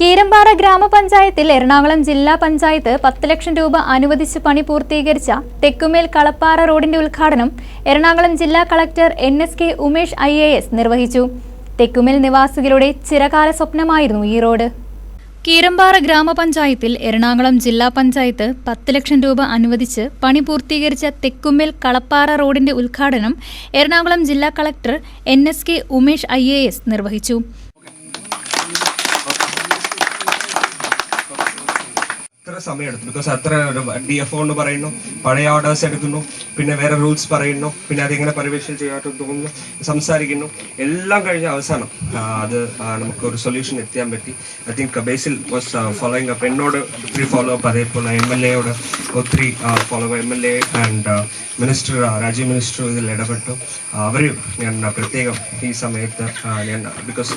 കീരമ്പാറ ഗ്രാമപഞ്ചായത്തിൽ എറണാകുളം ജില്ലാ പഞ്ചായത്ത് പത്ത് ലക്ഷം രൂപ അനുവദിച്ച് പണി പൂർത്തീകരിച്ച തെക്കുമേൽ കളപ്പാറ റോഡിന്റെ ഉദ്ഘാടനം എറണാകുളം ജില്ലാ collector N S K Umesh I A S നിർവഹിച്ചു. തെക്കുമേൽ നിവാസികളുടെ ചിരകാല സ്വപ്നമായിരുന്നു ഈ റോഡ്. കീരമ്പാറ ഗ്രാമപഞ്ചായത്തിൽ എറണാകുളം ജില്ലാ പഞ്ചായത്ത് പത്ത് ലക്ഷം രൂപ അനുവദിച്ച് പണി പൂർത്തീകരിച്ച തെക്കുമ്മേൽ കളപ്പാറ റോഡിന്റെ ഉദ്ഘാടനം എറണാകുളം ജില്ലാ collector N S K Umesh I A S നിർവഹിച്ചു. അത്ര സമയമെടുത്തു. ബിക്കോസ് അത്ര ഡി എഫ് എന്ന് പറയുന്നു. പഴയ ഓർഡേഴ്സ് എടുക്കുന്നു. പിന്നെ വേറെ റൂൾസ് പറയുന്നു. പിന്നെ അതിങ്ങനെ പരിവേഷം ചെയ്യാട്ട് തോന്നുന്നു. സംസാരിക്കുന്നു. എല്ലാം കഴിഞ്ഞ അവസാനം അത് നമുക്ക് ഒരു സൊല്യൂഷൻ എത്തിയാൻ പറ്റി. I think Basil was following up എന്നോട് ഒത്തിരി ഫോളോ അപ്പ് അതേപോലെ എം എൽ എയോട് ഒത്തിരി follow M L A and minister രാജ്യ മിനിസ്റ്റർ ഇതിൽ ഇടപെട്ടു. അവർ ഞാൻ പ്രത്യേകം ഈ സമയത്ത് ഞാൻ ബിക്കോസ്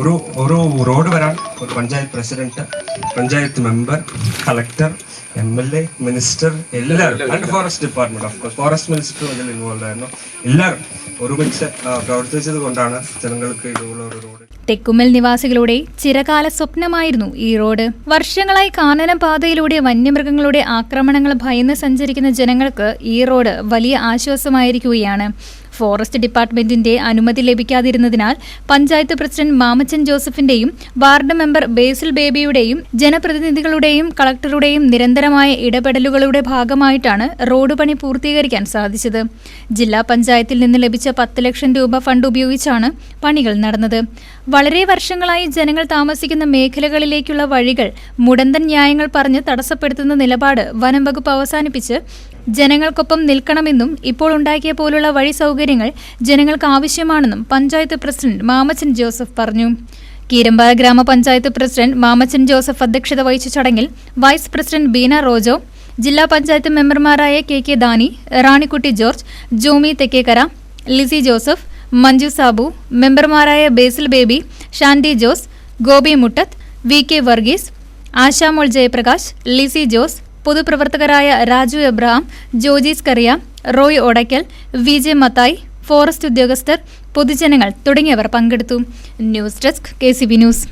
ഒരു ഒരു റോഡ് വരാൻ ഒരു panchayat president panchayat member collector M L A minister എല്ലാവരും and forest department of course forest minister അതിൽ ഇൻവോൾവ് ആയിരുന്നു. എല്ലാവരും ഒരുമിച്ച് പ്രവർത്തിച്ചത് കൊണ്ടാണ് ജനങ്ങൾക്ക് ഇതുപോലെ ഒരു റോഡ് തെക്കുമ്മൽ നിവാസികളുടെ ചിരകാല സ്വപ്നമായിരുന്നു ഈ റോഡ്. വർഷങ്ങളായി കാനന പാതയിലൂടെ വന്യമൃഗങ്ങളുടെ ആക്രമണങ്ങൾ ഭയന്ന് സഞ്ചരിക്കുന്ന ജനങ്ങൾക്ക് ഈ റോഡ് വലിയ ആശ്വാസമായിരിക്കുകയാണ്. ഫോറസ്റ്റ് ഡിപ്പാർട്ട്മെന്റിന്റെ അനുമതി ലഭിക്കാതിരുന്നതിനാൽ പഞ്ചായത്ത് പ്രസിഡന്റ് മാമച്ചൻ ജോസഫിന്റെയും വാർഡ് മെമ്പർ ബേസിൽ ബേബിയുടെയും ജനപ്രതിനിധികളുടെയും കളക്ടറുടെയും നിരന്തരമായ ഇടപെടലുകളുടെ ഭാഗമായിട്ടാണ് റോഡ് പണി പൂർത്തീകരിക്കാൻ സാധിച്ചത്. ജില്ലാ പഞ്ചായത്തിൽ നിന്ന് ലഭിച്ച പത്ത് ലക്ഷം രൂപ ഫണ്ട് ഉപയോഗിച്ചാണ് പണികൾ നടന്നത്. വളരെ വർഷങ്ങളായി ജനങ്ങൾ താമസിക്കുന്ന മേഖലകളിലേക്കുള്ള വഴികൾ മുടന്തൻ ന്യായങ്ങൾ പറഞ്ഞ് തടസ്സപ്പെടുത്തുന്ന നിലപാട് വനം വകുപ്പ് അവസാനിപ്പിച്ച് ജനങ്ങൾക്കൊപ്പം നിൽക്കണമെന്നും ഇപ്പോൾ ഉണ്ടാക്കിയ പോലുള്ള വഴി സൗകര്യങ്ങൾ ജനങ്ങൾക്ക് ആവശ്യമാണെന്നും പഞ്ചായത്ത് പ്രസിഡന്റ് മാമച്ചൻ ജോസഫ് പറഞ്ഞു. കീരമ്പാറ ഗ്രാമപഞ്ചായത്ത് പ്രസിഡന്റ് മാമച്ചൻ ജോസഫ് അധ്യക്ഷത വഹിച്ച ചടങ്ങിൽ വൈസ് പ്രസിഡന്റ് ബീന റോജോ ജില്ലാ പഞ്ചായത്ത് മെമ്പർമാരായ K K Dani Ranikutty George Jomy Thekkekara Lissy Joseph Manju Sabu മെമ്പർമാരായ Basil Baby Shandy Jose Gopi Muttath V K Varghese Ashamol Jayaprakash Lissy Jose പൊതുപ്രവർത്തകരായ Raju Abraham Jojees Kariya Roy Odackal V J Mathai forest ഉദ്യോഗസ്ഥർ പൊതുജനങ്ങൾ തുടങ്ങിയവർ പങ്കെടുത്തു. News desk K news.